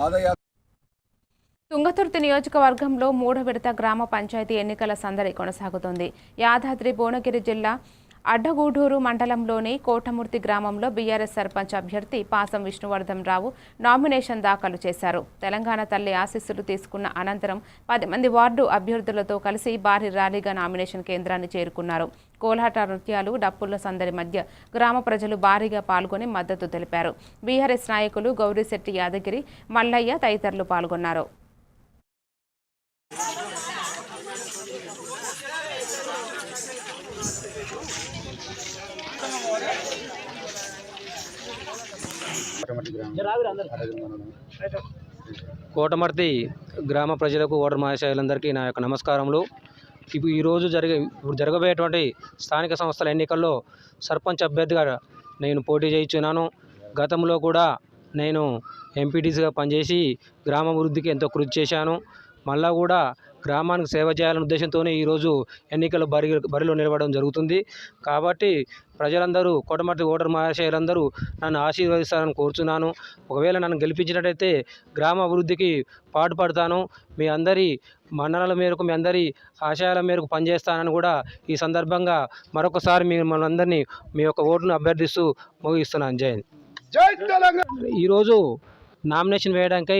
పాదయాత్ర తుంగతుర్తి నియోజకవర్గంలో మూడో విడత గ్రామ పంచాయతీ ఎన్నికల సందడి కొనసాగుతోంది. యాదాద్రి భువనగిరి జిల్లా అడ్డగూడూరు మండలంలోని కోటమూర్తి గ్రామంలో బీఆర్ఎస్ సర్పంచ్ అభ్యర్థి పాసం విష్ణువర్ధన్ రావు నామినేషన్ దాఖలు చేశారు. తెలంగాణ తల్లి ఆశీస్సులు తీసుకున్న అనంతరం పది మంది వార్డు అభ్యర్థులతో కలిసి భారీ ర్యాలీగా నామినేషన్ కేంద్రాన్ని చేరుకున్నారు. కోలాట నృత్యాలు డప్పుల సందడి మధ్య గ్రామ ప్రజలు భారీగా పాల్గొని మద్దతు తెలిపారు. బీఆర్ఎస్ నాయకులు గౌరీశెట్టి యాదగిరి మల్లయ్య తదితరులు పాల్గొన్నారు. కోటమర్తి గ్రామ ప్రజలకు ఓటర్ మహాశయులందరికీ నా యొక్క నమస్కారములు. ఇప్పుడు ఈరోజు జరిగే ఇప్పుడు జరగబోయేటువంటి స్థానిక సంస్థల ఎన్నికల్లో సర్పంచ్ అభ్యర్థిగా నేను పోటీ చేయించున్నాను. గతంలో కూడా నేను ఎంపీటీసీగా పనిచేసి గ్రామాభివృద్ధికి ఎంతో కృషి చేశాను. మళ్ళా కూడా గ్రామానికి సేవ చేయాలనే ఉద్దేశంతోనే ఈరోజు ఎన్నికల బరి బరిలో నిలబడడం జరుగుతుంది. కాబట్టి ప్రజలందరూ కోటమర్తి ఓటర్ మహాశయులందరూ నన్ను ఆశీర్వదిస్తారని కోరుచున్నాను. ఒకవేళ నన్ను గెలిపించినట్టయితే గ్రామ అభివృద్ధికి పాటుపడతాను. మీ అందరి మన్ననల మేరకు మీ అందరి ఆశయాల మేరకు పనిచేస్తానని కూడా ఈ సందర్భంగా మరొకసారి మిమ్మల్ని అందరినీ మీ యొక్క ఓటును అభ్యర్థిస్తూ ముగిస్తున్నాను. జై ఈరోజు నామినేషన్ వేయడానికై